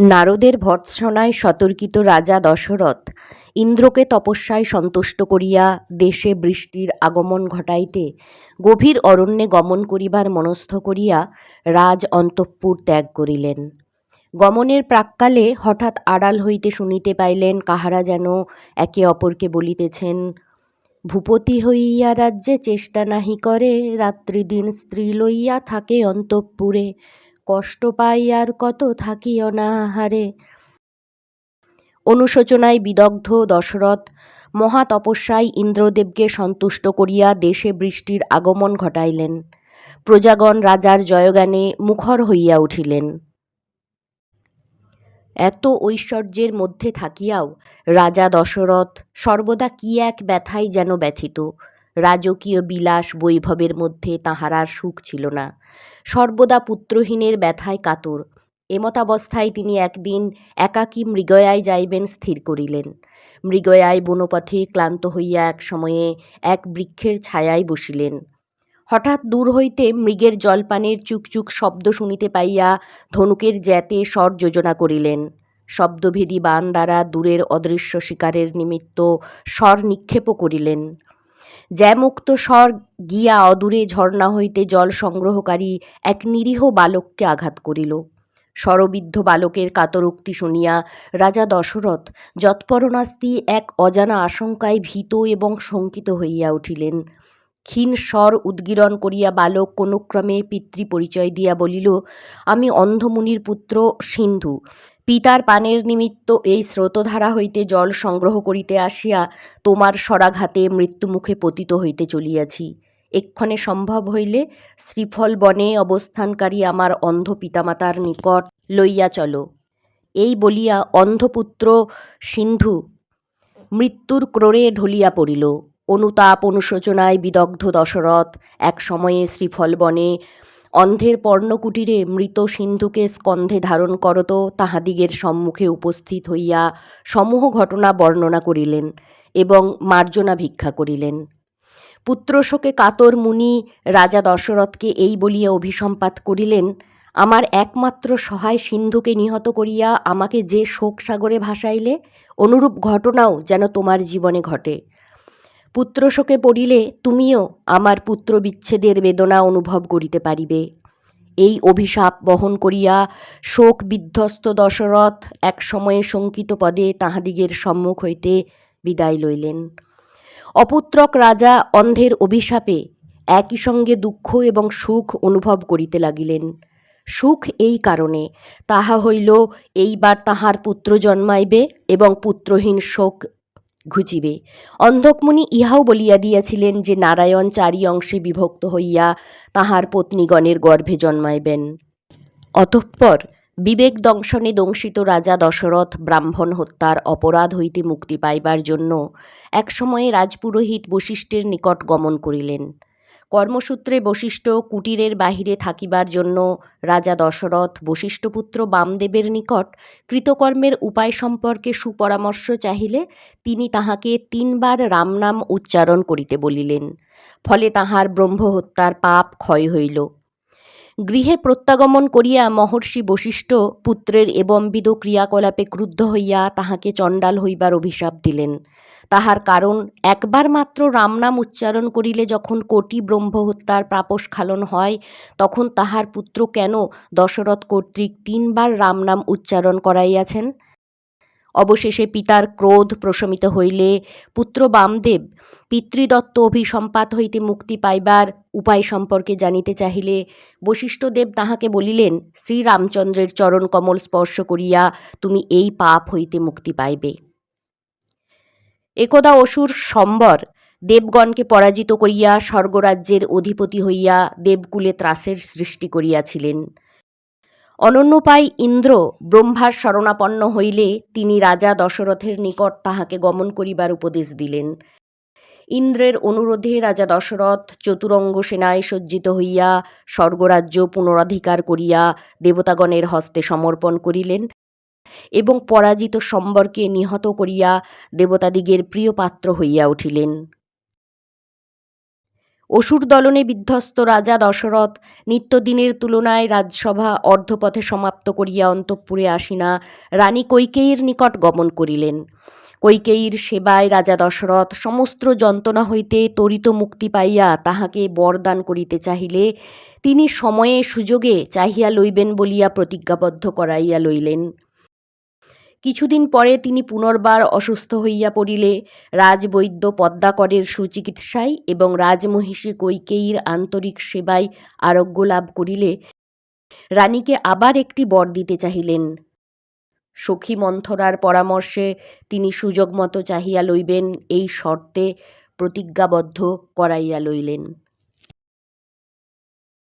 নারদের ভর্ৎসনায় সতর্কিত রাজা দশরথ। ইন্দ্রকে তপস্যায় সন্তুষ্ট করিয়া দেশে বৃষ্টির আগমন ঘটাইতে গভীর অরণ্যে গমন করিবার মনস্থ করিয়া রাজ অন্তঃপুর ত্যাগ করিলেন। গমনের প্রাক্কালে হঠাৎ আড়াল হইতে শুনিতে পাইলেন কাহারা যেন একে অপরকে বলিতেছেন, ভূপতি হইয়া রাজ্যে চেষ্টা নাহি করে, রাত্রিদিন স্ত্রী লইয়া থাকে অন্তঃপুরে। কষ্ট পাই আর কত থাকি অনাহারে অনুশোচনায় বিদগ্ধ দশরথ মহা তপস্যায় ইন্দ্রদেবকে সন্তুষ্ট করিয়া দেশে বৃষ্টির আগমন ঘটাইলেন। প্রজাগণ রাজার জয়গানে মুখর হইয়া উঠিলেন। এত ঐশ্বর্যের মধ্যে থাকিয়াও রাজা দশরথ সর্বদা কি এক ব্যথায় যেন ব্যথিত। রাজকীয় বিলাস বৈভবের মধ্যে তাহার আর সুখ ছিল না। সর্বদা পুত্রহীনের ব্যথায় কাতর। এমতাবস্থায় তিনি একদিন একাকী মৃগয়ায় যাইবেন স্থির করিলেন। মৃগয়ায় বনপথে ক্লান্ত হইয়া এক সময়ে এক বৃক্ষের ছায়ায় বসিলেন। হঠাৎ দূর হইতে মৃগের জলপানের চুকচুক শব্দ শুনিতে পাইয়া ধনুকের জ্যাতে স্বর যোজনা করিলেন। শব্দভেদী বান দ্বারা দূরের অদৃশ্য শিকারের নিমিত্ত স্বর নিক্ষেপও করিলেন। জ্যামুক্ত স্বর গিয়া অদূরে ঝর্ণা হইতে জল সংগ্রহকারী এক নিরীহ বালককে আঘাত করিল। স্বরবিদ্ধ বালকের কাতরোক্তি শুনিয়া রাজা দশরথ যৎপরণাস্তি এক অজানা আশঙ্কায় ভীত এবং শঙ্কিত হইয়া উঠিলেন। ক্ষীণ স্বর উদ্গীরণ করিয়া বালক কোনো ক্রমে পিতৃ পরিচয় দিয়া বলিল, আমি অন্ধমুনির পুত্র সিন্ধু। পিতার পানের নিমিত্ত এই স্রোতধারা হইতে জল সংগ্রহ করিতে আসিয়া তোমার স্বরাঘাতে মৃত্যুমুখে পতিত হইতে চলিয়াছি। এক্ষণে সম্ভব হইলে শ্রীফল বনে অবস্থানকারী আমার অন্ধ পিতামাতার নিকট লইয়া চলো। এই বলিয়া অন্ধপুত্র, সিন্ধু, মৃত্যুর ক্রোড়ে ঢলিয়া পড়িল। অনুতাপ অনুশোচনায় বিদগ্ধ দশরথ এক সময়ে শ্রীফল বনে অন্ধের পর্ণকুটিরে মৃত সিন্ধুকে স্কন্ধে ধারণ করত, তাহাদিগের সম্মুখে উপস্থিত হইয়া সমূহ ঘটনা বর্ণনা করিলেন এবং মার্জনা ভিক্ষা করিলেন। পুত্রশোকে কাতর মুনি রাজা দশরথকে এই বলিয়া অভিসম্পাত করিলেন, আমার একমাত্র সহায় সিন্ধুকে নিহত করিয়া আমাকে যে শোক সাগরে ভাসাইলে, অনুরূপ ঘটনাও যেন তোমার জীবনে ঘটে। পুত্রশোকে পড়িলে তুমিও আমার পুত্র বিচ্ছেদের বেদনা অনুভব করিতে পারিবে। এই অভিশাপ বহন করিয়া শোক বিধ্বস্ত দশরথ এক সময়ে শঙ্কিত পদে তাহাদিগের সম্মুখ হইতে বিদায় লইলেন। অপুত্রক রাজা অন্ধের অভিশাপে একই সঙ্গে দুঃখ এবং সুখ অনুভব করিতে লাগিলেন। সুখ এই কারণে, তাহা হইল এইবার তাহার পুত্র জন্মাইবে এবং পুত্রহীন শোক ঘুচিবে। অন্ধকমুনি ইহাও বলিয়া দিয়াছিলেন যে, নারায়ণ চারি অংশে বিভক্ত হইয়া তাহার পত্নীগণের গর্ভে জন্মাইবেন। অতঃপর বিবেক দংশনে দংশিত রাজা দশরথ ব্রাহ্মণ হত্যার অপরাধ হইতে মুক্তি পাইবার জন্য একসময়ে রাজপুরোহিত বশিষ্ঠের নিকট গমন করিলেন। কর্মসূত্রে বশিষ্ঠ কুটিরের বাহিরে থাকিবার জন্য রাজা দশরথ বশিষ্ঠপুত্র বামদেবের নিকট কৃতকর্মের উপায় সম্পর্কে সুপরামর্শ চাহিলে তিনি তাহাকে তিনবার রামনাম উচ্চারণ করিতে বলিলেন। ফলে তাহার ব্রহ্মহত্যার পাপ ক্ষয় হইল। গৃহে প্রত্যাগমন করিয়া মহর্ষি বশিষ্ঠ পুত্রের এবমবিধ ক্রিয়াকলাপে ক্রুদ্ধ হইয়া তাহাকে চণ্ডাল হইবার অভিশাপ দিলেন। তাহার কারণ, একবার মাত্র রামনাম উচ্চারণ করিলে যখন কোটি ব্রহ্মহত্যার প্রাপস্খালন হয়, তখন তাহার পুত্র কেন দশরথ কর্তৃক তিনবার রামনাম উচ্চারণ করাইয়াছেন? অবশেষে পিতার ক্রোধ প্রশমিত হইলে পুত্র বামদেব পিতৃদত্ত অভিসম্পাত হইতে মুক্তি পাইবার উপায় সম্পর্কে জানিতে চাহিলে বশিষ্ঠদেব তাহাকে বলিলেন, শ্রীরামচন্দ্রের চরণ কমল স্পর্শ করিয়া তুমি এই পাপ হইতে মুক্তি পাইবে। একদা অসুর সম্বর দেবগণকে পরাজিত করিয়া স্বর্গরাজ্যের অধিপতি হইয়া দেবকুলে ত্রাসের সৃষ্টি করিয়াছিলেন। অনন্যপায় ইন্দ্র ব্রহ্মার শরণাপন্ন হইলে তিনি রাজা দশরথের নিকট তাহাকে গমন করিবার উপদেশ দিলেন। ইন্দ্রের অনুরোধে রাজা দশরথ চতুরঙ্গ সেনায় সজ্জিত হইয়া স্বর্গরাজ্য পুনরাধিকার করিয়া দেবতাগণের হস্তে সমর্পণ করিলেন। এবং পরাজিত সম্বরকে নিহত করিয়া দেবতাদিগের প্রিয় পাত্র হইয়া উঠিলেন। অসুর দলনে বিধ্বস্ত রাজা দশরথ নিত্যদিনের তুলনায় রাজসভা অর্ধপথে সমাপ্ত করিয়া অন্তঃপুরে আসিনা রানী কৈকেয়ীর নিকট গমন করিলেন। কৈকেয়ীর সেবায় রাজা দশরথ সমস্ত যন্ত্রণা হইতে তরিত মুক্তি পাইয়া তাহাকে বরদান করিতে চাহিলে তিনি সময়ে সুযোগে চাহিয়া লইবেন বলিয়া প্রতিজ্ঞাবদ্ধ করাইয়া লইলেন। কিছুদিন পরে তিনি পুনর্বার অসুস্থ হইয়া পড়িলে রাজবৈদ্য পদ্মাকরের সুচিকিৎসায় এবং রাজমহিষী কৈকেয়ীর আন্তরিক সেবায় আরোগ্য লাভ করিলে রানীকে আবার একটি বর দিতে চাহিলেন। সখী মন্থরার পরামর্শে তিনি সুযোগ মতো চাহিয়া লইবেন, এই শর্তে প্রতিজ্ঞাবদ্ধ করাইয়া লইলেন।